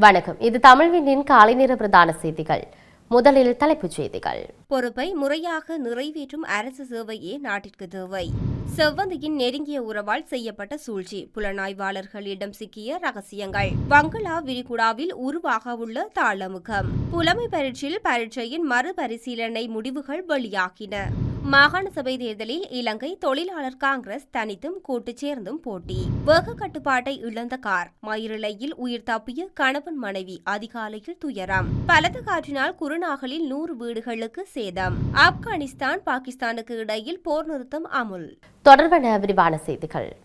வணக்கம். இது தமிழ்வினின் காலை நேர பிரதான செய்திகள். முதலில் தலைப்புச் செய்திகள். பொறுப்பை முறையாக நிறைவேற்றும் அரசு சேவையே நாட்டிற்கு தேவை. செவ்வந்தியின் நெருங்கிய உறவால் செய்யப்பட்ட சூழ்ச்சி புலனாய்வாளர்களிடம் சிக்கிய ரகசியங்கள். வங்களா விரிகுடாவில் உருவாக உள்ள தாளமுகம். புலமை பரீட்சையில் பரீட்சையின் மறுபரிசீலனை முடிவுகள் வெளியாகின. மாகாண சபை தேர்தலில் இலங்கை தொழிலாளர் காங்கிரஸ் தனித்தும் கூட்டுச் சேர்ந்தும் போட்டி. வேக கட்டுப்பாட்டை இழந்த கார். மயிரிழையில் உயிர் தப்பிய கணவன் மனைவி அதிகாலையில் துயரம். பலத்த காற்றினால் குருநாகலில் நூறு வீடுகளுக்கு சேதம். ஆப்கானிஸ்தான் பாகிஸ்தானுக்கு இடையில் போர் நிறுத்தம் அமுல். தொடர்பான விரிவான செய்திகள்.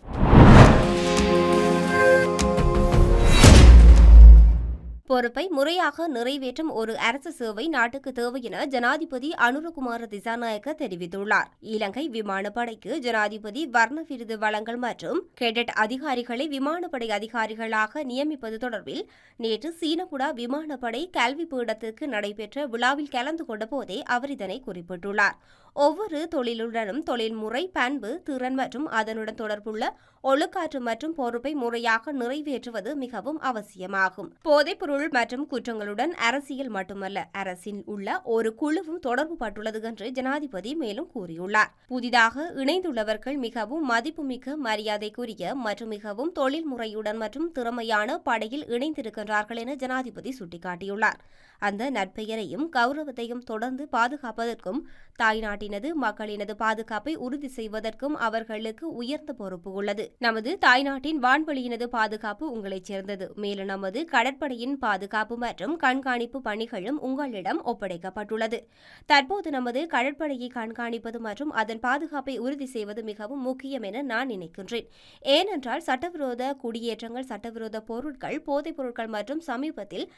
பொறுப்பை முறையாக நிறைவேற்றும் ஒரு அரசு சேவை நாட்டுக்கு தேவை என ஜனாதிபதி அனுரகுமார திசாநாயக்க தெரிவித்துள்ளார். இலங்கை விமானப்படைக்கு ஜனாதிபதி வர்ண விருது வழங்கல் மற்றும் கேடட் அதிகாரிகளை விமானப்படை அதிகாரிகளாக நியமிப்பது தொடர்பில் நேற்று சீனகுடா விமானப்படை கல்வி பீடத்திற்கு நடைபெற்ற விழாவில் கலந்து கொண்ட போதே அவர் இதனை குறிப்பிட்டுள்ளார். ஒவ்வொரு தொழிலுடனும் தொழில்முறை பண்பு திறன் மற்றும் அதனுடன் தொடர்புள்ள ஒழுக்காற்று மற்றும் பொறுப்பை முறையாக நிறைவேற்றுவது மிகவும் அவசியமாகும். போதைப்பொருள் மற்றும் குற்றங்களுடன் அரசியல் மட்டுமல்ல அரசின் உள்ள ஒரு குழுவும் தொடர்பு பட்டுள்ளது என்று ஜனாதிபதி மேலும் கூறியுள்ளார். புதிதாக இணைந்துள்ளவர்கள் மிகவும் மதிப்புமிக்க மரியாதைக்குரிய மற்றும் மிகவும் தொழில்முறையுடன் மற்றும் திறமையான படையில் இணைந்திருக்கின்றார்கள் என ஜனாதிபதி சுட்டிக்காட்டியுள்ளார். அந்த நற்பெயரையும் கௌரவத்தையும் தொடர்ந்து பாதுகாப்பதற்கும் தாய்நாட்டினது மக்களினது பாதுகாப்பை உறுதி செய்வதற்கும் அவர்களுக்கு உயர்ந்த பொறுப்பு உள்ளது. நமது தாய்நாட்டின் வான்வெளியினது பாதுகாப்பு உங்களைச் சேர்ந்தது. மேலும் நமது கடற்படையின் பாதுகாப்பு மற்றும் கண்காணிப்பு பணிகளும் உங்களிடம் ஒப்படைக்கப்பட்டுள்ளது. தற்போது நமது கடற்படையை கண்காணிப்பது மற்றும் அதன் பாதுகாப்பை உறுதி செய்வது மிகவும் முக்கியம் என நான் நினைக்கின்றேன். ஏனென்றால் சட்டவிரோத குடியேற்றங்கள் சட்டவிரோத பொருட்கள் போதைப் பொருட்கள் மற்றும் சமீபத்தில்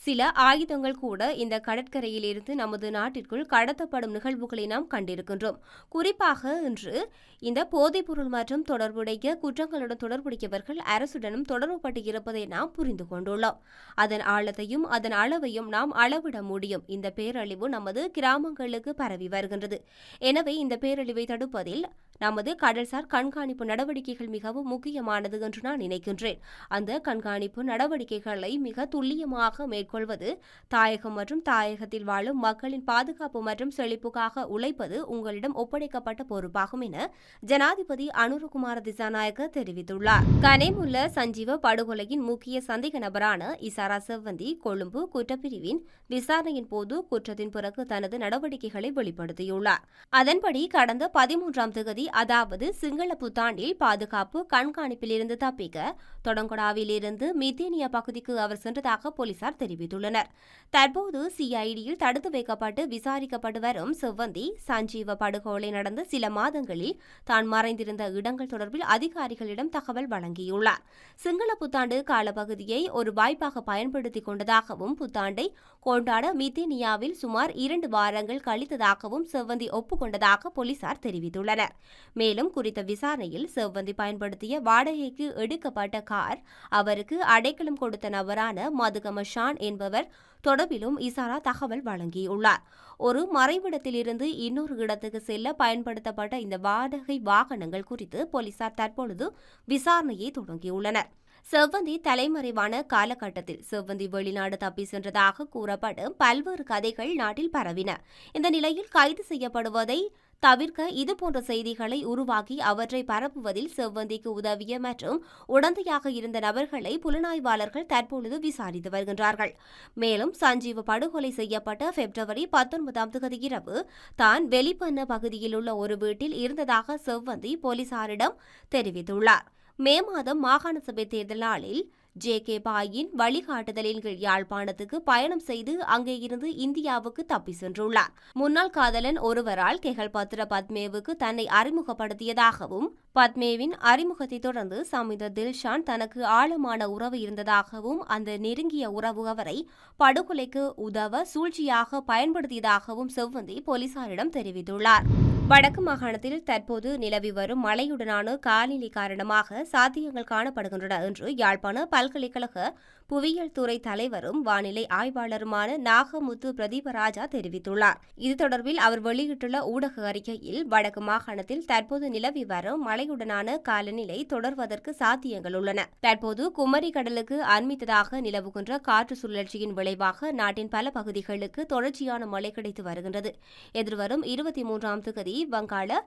சில ஆயுதங்கள் கூட இந்த கடற்கரையிலிருந்து நமது நாட்டிற்குள் கடத்தப்படும் நிகழ்வுகளை நாம் கண்டிருக்கின்றோம். குறிப்பாக இன்று இந்த போதைப்பொருள் மற்றும் தொடர்புடைய குற்றங்களுடன் தொடர்புடையவர்கள் அரசுடனும் தொடர்புபட்டு இருப்பதை நாம் புரிந்து கொண்டுள்ளோம். அதன் ஆழத்தையும் அதன் அளவையும் நாம் அளவிட முடியும். இந்த பேரழிவு நமது கிராமங்களுக்கு பரவி வருகின்றது. எனவே இந்த பேரழிவை தடுப்பதில் நமது கடல்சார் கண்காணிப்பு நடவடிக்கைகள் மிகவும் முக்கியமானது என்று நான் நினைக்கின்றேன். அந்த கண்காணிப்பு நடவடிக்கைகளை மிக துல்லியமாக மேற்கொள்வது தாயகம் மற்றும் தாயகத்தில் வாழும் மக்களின் பாதுகாப்பு மற்றும் செழிப்புக்காக உழைப்பது உங்களிடம் ஒப்படைக்கப்பட்ட பொறுப்பாகும் என ஜனாதிபதி அனுரகுமார திசாநாயக்க தெரிவித்துள்ளார். கனேமுல்ல சஞ்சீவ படுகொலையின் முக்கிய சந்தேக நபரான இசாரா செவ்வந்தி கொழும்பு குற்றப்பிரிவின் விசாரணையின் போது குற்றத்தின் பிறகு தனது நடவடிக்கைகளை வெளிப்படுத்தியுள்ளார். அதன்படி கடந்த பதிமூன்றாம் தேதி அதாவது சிங்கள புத்தாண்டில் பாதுகாப்பு கண்காணிப்பிலிருந்து தப்பிக்க தொடங்கொடாவில் மித்தேனிய பகுதிக்கு அவர் சென்றதாக போலீசார் தெரிவித்துள்ளனர். தற்போது சிஐடியில் தடுத்து வைக்கப்பட்டு விசாரிக்கப்பட்டு வரும் செவ்வந்தி சஞ்சீவ படுகொலை நடந்த சில மாதங்களில் தான் மறைந்திருந்த இடங்கள் தொடர்பில் அதிகாரிகளிடம் தகவல் வழங்கியுள்ளார். சிங்கள புத்தாண்டு காலப்பகுதியை ஒரு வாய்ப்பாக பயன்படுத்திக் கொண்டதாகவும் புத்தாண்டை கொண்டாட மித்தேனியாவில் சுமார் இரண்டு வாரங்கள் கழித்ததாகவும் செவ்வந்தி ஒப்புக்கொண்டதாக போலீசார் தெரிவித்துள்ளனர். மேலும் குறித்த விசாரணையில் செவ்வந்தி பயன்படுத்திய வாடகைக்கு எடுக்கப்பட்ட கார் அவருக்கு அடைக்கலம் கொடுத்த நபரான மதுகம ஷான் என்பவர் தொடர்பிலும் இசாரா தகவல் வழங்கியுள்ளார். ஒரு மறைவிடத்திலிருந்து இன்னொரு இடத்துக்கு செல்ல பயன்படுத்தப்பட்ட இந்த வாடகை வாகனங்கள் குறித்து போலீசார் தற்பொழுது விசாரணையை தொடங்கியுள்ளனர். செவ்வந்தி தலைமறைவான காலகட்டத்தில் செவ்வந்தி வெளிநாடு தப்பி சென்றதாக கூறப்படும் பல்வேறு கதைகள் நாட்டில் பரவின. இந்த நிலையில் கைது செய்யப்படுவதை தவிர்க்க இதுபோன்ற செய்திகளை உருவாக்கி அவற்றை பரப்புவதில் செவ்வந்திக்கு உதவிய மற்றும் உடந்தையாக இருந்த நபர்களை புலனாய்வாளர்கள் தற்பொழுது விசாரித்து வருகின்றார்கள். மேலும் சஞ்சீவ் படுகொலை செய்யப்பட்ட பிப்ரவரி பத்தொன்பதாம் தேதி இரவு தான் வெளிப்பண்ண பகுதியில் உள்ள ஒரு வீட்டில் இருந்ததாக செவ்வந்தி போலீசாரிடம் தெரிவித்துள்ளார். மே மாதம் மாகாண சபை தேர்தல் நாளில் ஜே கே பாயின் வழிகாட்டுதலின் கீழ் யாழ்ப்பாணத்துக்கு பயணம் செய்து அங்கே இருந்து இந்தியாவுக்கு தப்பி சென்றுள்ளார். முன்னாள் காதலன் ஒருவரால் கெகல் பத்ர பத்மேவுக்கு தன்னை அறிமுகப்படுத்தியதாகவும் பத்மேவின் அறிமுகத்தை தொடர்ந்து சமித தில்ஷான் தனக்கு ஆழமான உறவு இருந்ததாகவும் அந்த நெருங்கிய உறவு அவரை படுகொலைக்கு உதவ சூழ்ச்சியாக பயன்படுத்தியதாகவும் செவ்வந்தி போலீசாரிடம் தெரிவித்துள்ளார். வடக்கு மாகாணத்தில் தற்போது நிலவி வரும் மழையுடனான காலநிலை காரணமாக சாத்தியங்கள் காணப்படுகின்றன என்று யாழ்ப்பாண பல்கலைக்கழக புவியியல் துறை தலைவரும் வானிலை ஆய்வாளருமான நாகமுத்து பிரதீபராஜா தெரிவித்துள்ளார். இது தொடர்பில் அவர் வெளியிட்டுள்ள ஊடக அறிக்கையில் வடக்கு மாகாணத்தில் தற்போது நிலவி வரும் மழையுடனான காலநிலை தொடர்வதற்கு சாத்தியங்கள் உள்ளன. தற்போது குமரி கடலுக்கு அண்மித்ததாக நிலவுகின்ற காற்று சுழற்சியின் விளைவாக நாட்டின் பல பகுதிகளுக்கு தொடர்ச்சியான மழை கிடைத்து வருகின்றது. எதிர்வரும் இருபத்தி மூன்றாம் தேதி வங்காள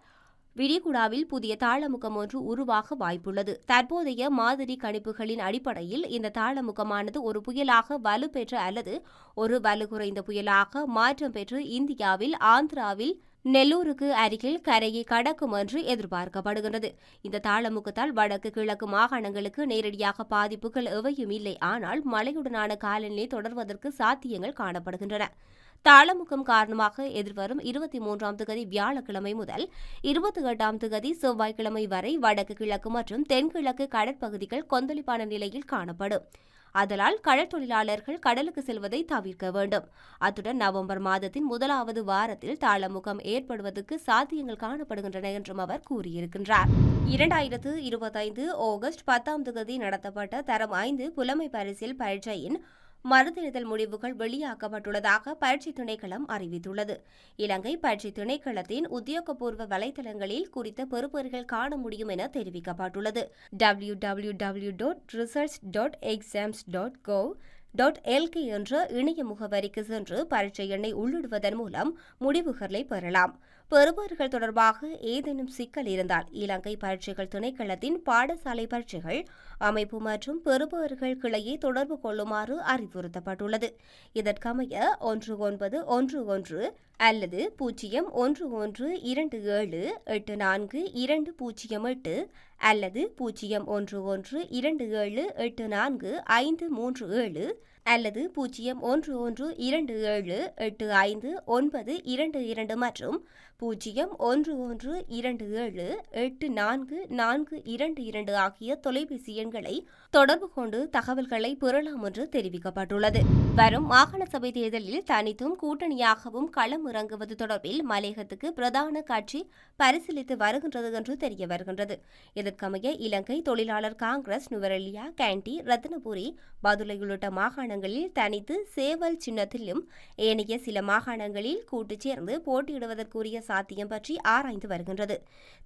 விடிகுடாவில் புதிய தாளமுகம் ஒன்று உருவாக வாய்ப்புள்ளது. தற்போதைய மாதிரி கணிப்புகளின் அடிப்படையில் இந்த தாளமுகமானது ஒரு புயலாக வலுப்பெற்ற அல்லது ஒரு வலு குறைந்த புயலாக மாற்றம் பெற்று இந்தியாவில் ஆந்திராவில் நெல்லூருக்கு அருகில் கரையை கடக்கும் என்று எதிர்பார்க்கப்படுகிறது இந்த தாளமுகத்தால் வடக்கு கிழக்கு மாகாணங்களுக்கு நேரடியாக பாதிப்புகள் எவையும் இல்லை. ஆனால் மழையுடனான காலநிலை தொடர்வதற்கு சாத்தியங்கள் காணப்படுகின்றன. தாளமுகம் காரணமாக எதிர்வரும் இருபத்தி மூன்றாம் திகதி வியாழக்கிழமை முதல் இருபத்தி எட்டாம் திகதி செவ்வாய்க்கிழமை வரை வடக்கு கிழக்கு மற்றும் தென்கிழக்கு கடற்பகுதிகள் கொந்தளிப்பான நிலையில் காணப்படும். அதனால் கடல் தொழிலாளர்கள் கடலுக்கு செல்வதை தவிர்க்க வேண்டும். அத்துடன் நவம்பர் மாதத்தின் முதலாவது வாரத்தில் தாளமுகம் ஏற்படுவதற்கு சாத்தியங்கள் காணப்படுகின்றன என்றும் அவர் கூறியிருக்கின்றார். இரண்டாயிரத்து இருபத்தைந்து ஆகஸ்ட் பத்தாம் தேதி நடத்தப்பட்ட தரம் ஐந்து புலமை பரிசில் பரீட்சையின் மறுதேர்தல் முடிவுகள் வெளியாக்கப்பட்டுள்ளதாக பயிற்சி திணைக்களம் அறிவித்துள்ளது. இலங்கை பயிற்சி திணைக்களத்தின் உத்தியோகபூர்வ வலைதளங்களில் குறித்த பெறுபேறுகள் காண முடியும் என தெரிவிக்கப்பட்டுள்ளது. W W W dot results dot exams dot gov dot LK என்ற இணைய முகவரிக்கு சென்று பரீட்சை எண்ணை உள்ளிடுவதன் மூலம் முடிவுகளை பெறலாம். பெறுபவர்கள் தொடர்பாக ஏதேனும் சிக்கல் இருந்தால் இலங்கை பரீட்சைகள் திணைக்களத்தின் பாடசாலை பரீட்சைகள் அமைப்பு மற்றும் பெறுபவர்கள் கிளையை தொடர்பு கொள்ளுமாறு அறிவுறுத்தப்பட்டுள்ளது. இதற்கமைய ஒன்று ஒன்பது ஒன்று ஒன்று அல்லது பூஜ்ஜியம் ஒன்று ஒன்று இரண்டு ஏழு எட்டு நான்கு இரண்டு பூஜ்ஜியம் எட்டு அல்லது பூஜ்ஜியம் ஒன்று ஒன்று இரண்டு ஏழு எட்டு நான்கு ஐந்து மூன்று ஏழு அல்லது பூஜ்ஜியம் ஒன்று ஒன்று இரண்டு ஏழு எட்டு ஐந்து ஒன்பது இரண்டு இரண்டு மற்றும் பூஜ்ஜியம் ஒன்று ஒன்று இரண்டு ஏழு எட்டு நான்கு நான்கு இரண்டு இரண்டு ஆகிய தொலைபேசி எண்களை தொடர்பு கொண்டு தகவல்களை பெறலாம் என்று தெரிவிக்கப்பட்டுள்ளது. வரும் மாகாண சபை தேர்தலில் தனித்தும் கூட்டணியாகவும் களம் இறங்குவது தொடர்பில் மலையகத்துக்கு பிரதான கட்சி பரிசீலித்து வருகின்றது என்று தெரிய வருகின்றது. இதற்கமைய இலங்கை தொழிலாளர் காங்கிரஸ் நுவரெலியா கேண்டி ரத்னபுரி பதுளை உள்ளிட்ட மாகாணங்களில் தனித்து சேவல் சின்னத்திலும் ஏனைய சில மாகாணங்களில் கூட்டுச் சேர்ந்து போட்டியிடுவதற்குரிய சாத்தியம் பற்றி ஆராய்ந்து வருகின்றது.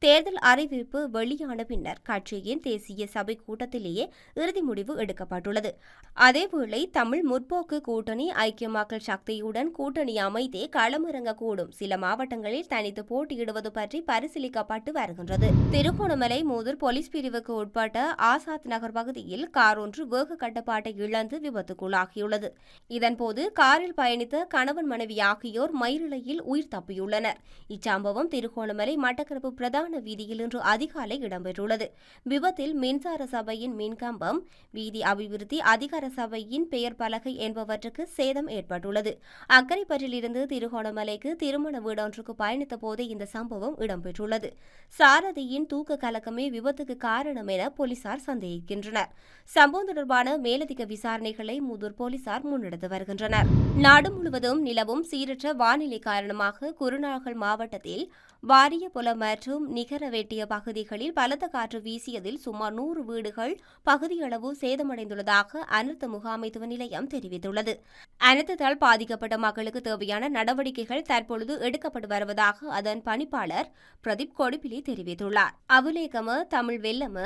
தேர்தல் அறிவிப்பு வெளியான பின்னர் கட்சியின் தேசிய சபை கூட்டத்திலேயே இறுதி முடிவு எடுக்கப்பட்டுள்ளது. அதேவேளை தமிழ் முற்போக்கு கூட்டணி ஐக்கிய மக்கள் சக்தியுடன் கூட்டணி அமைத்தே களமிறங்கக்கூடும். சில மாவட்டங்களில் தனித்து போட்டியிடுவது பற்றி பரிசீலிக்கப்பட்டு வருகின்றது. திருகோணமலை மூதூர் போலீஸ் பிரிவுக்கு உட்பட்ட ஆசாத் நகர் பகுதியில் கார் ஒன்று வேக கட்டுப்பாட்டை இழந்து விபத்துக்குள்ளாகியுள்ளது. இதன்போது காரில் பயணித்த கணவன் மனைவி ஆகியோர் மயிரிழையில் உயிர் தப்பியுள்ளனர். இச்சம்பவம் திருகோணமலை மட்டக்களப்பு பிரதான வீதியில் இன்று அதிகாலை இடம்பெற்றுள்ளது. விபத்தில் மின்சார சபையின் மின்கம்பம் வீதி அபிவிருத்தி அதிகார சபையின் பெயர் பலகை என்பவற்றுக்கு சேதம் ஏற்பட்டுள்ளது. அக்கரைப்பற்றிலிருந்து திருகோணமலைக்கு திருமண வீடொன்றுக்கு பயணித்த போதே இந்த சம்பவம் இடம்பெற்றுள்ளது. சாரதியின் தூக்க கலக்கமே விபத்துக்கு காரணம் என போலீசார் சந்தேகிக்கின்றனர். சம்பவம் தொடர்பான மேலதிக விசாரணைகளை முதூர் போலீசார் முன்னெடுத்து வருகின்றனர். நாடு முழுவதும் நிலவும் சீரற்ற வானிலை காரணமாக குருநாகல் மாவட்டத்தில் வாரிய புலம் மற்றும் நிகர வெட்டிய பகுதிகளில் பலத்த காற்று வீசியதில் சுமார் நூறு வீடுகள் பகுதியளவு சேதமடைந்துள்ளதாக அனர்த்த முகாமைத்துவ நிலையம் தெரிவித்துள்ளது. அனர்த்தத்தால் பாதிக்கப்பட்ட மக்களுக்கு தேவையான நடவடிக்கைகள் தற்பொழுது எடுக்கப்பட்டு வருவதாக அதன் பணிப்பாளர் பிரதீப் கொடிப்பிலி தெரிவித்துள்ளார். அவுலேகம தமிழ் வெள்ளம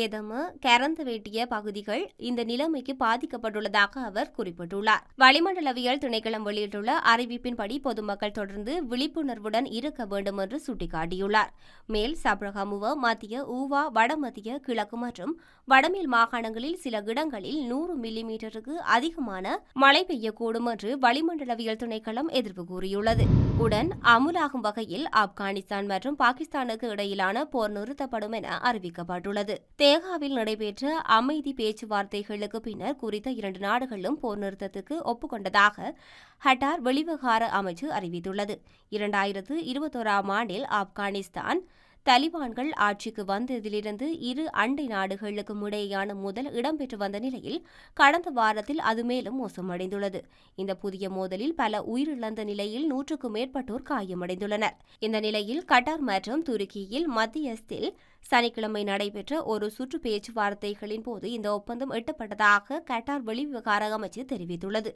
ஏதம கரந்து வெட்டிய பகுதிகள் இந்த நிலைமைக்கு பாதிக்கப்பட்டுள்ளதாக அவர் குறிப்பிட்டுள்ளார். வளிமண்டலவியல் திணைக்களம் வெளியிட்டுள்ள அறிவிப்பின்படி பொதுமக்கள் தொடர்ந்து விழிப்புணர்வுடன் இருக்க வேண்டும் என்று சுட்டிக்காட்டியுள்ளார். மேல் சப்ரகமுவ மத்திய ஊவா வடமத்திய கிழக்கு மற்றும் வடமேல் மாகாணங்களில் சில இடங்களில் நூறு மில்லிமீட்டருக்கு அதிகமான மழை பெய்யக்கூடும் என்று வளிமண்டலவியல் திணைக்களம் எதிர்ப்பு கூறியுள்ளது. உடன் அமுலாகும் வகையில் ஆப்கானிஸ்தான் மற்றும் பாகிஸ்தானுக்கு இடையிலான போர் நிறுத்தப்படும் என அறிவிக்கப்பட்டுள்ளது. தேகாவில் நடைபெற்ற அமைதி பேச்சுவார்த்தைகளுக்கு பின்னர் குறித்த இரண்டு நாடுகளும் போர் நிறுத்தத்துக்கு ஒப்புக்கொண்டதாக ஹட்டார் வெளிவிவகார அமைச்சு அறிவித்துள்ளது. இரண்டாயிரத்து இருபத்தோராம் ஆண்டு ஆண்டில் ஆப்கானிஸ்தான் தலிபான்கள் ஆட்சிக்கு வந்ததிலிருந்து இரு அண்டை நாடுகளுக்கும் இடையேயான முதல் இடம்பெற்று வந்த நிலையில் கடந்த வாரத்தில் அது மேலும் மோசமடைந்துள்ளது. இந்த புதிய மோதலில் பல உயிரிழந்த நிலையில் நூற்றுக்கும் மேற்பட்டோர் காயமடைந்துள்ளனர். இந்த நிலையில் கட்டார் மற்றும் துருக்கியில் மத்தியஸ்தில் சனிக்கிழமை நடைபெற்ற ஒரு சுற்று பேச்சுவார்த்தைகளின் போது இந்த ஒப்பந்தம் எட்டப்பட்டதாக கட்டார் வெளிவிவகார அமைச்சு தெரிவித்துள்ளது.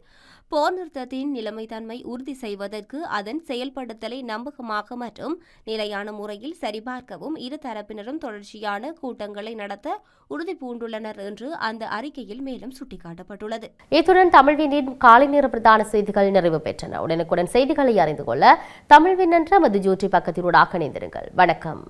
போர் நிறுத்தத்தின் நிலைமைத்தன்மை உறுதி செய்வதற்கு அதன் செயல்படுத்தலை நம்பகமாக மற்றும் நிலையான முறையில் சரிபார்க்கவும் இரு தரப்பினரும் தொடர்ச்சியான கூட்டங்களை நடத்த உறுதி பூண்டுள்ளனர் என்று அந்த அறிக்கையில் மேலும் சுட்டிக்காட்டப்பட்டுள்ளது. இத்துடன் தமிழ்வினின் காலை நேர பிரதான செய்திகள் நிறைவு பெற்றன. உடனுக்குடன் செய்திகளை அறிந்து கொள்ள தமிழ்வின் என்ற மது ஜூட்டி பக்கத்தினூடாக இணைந்திருங்கள். வணக்கம்.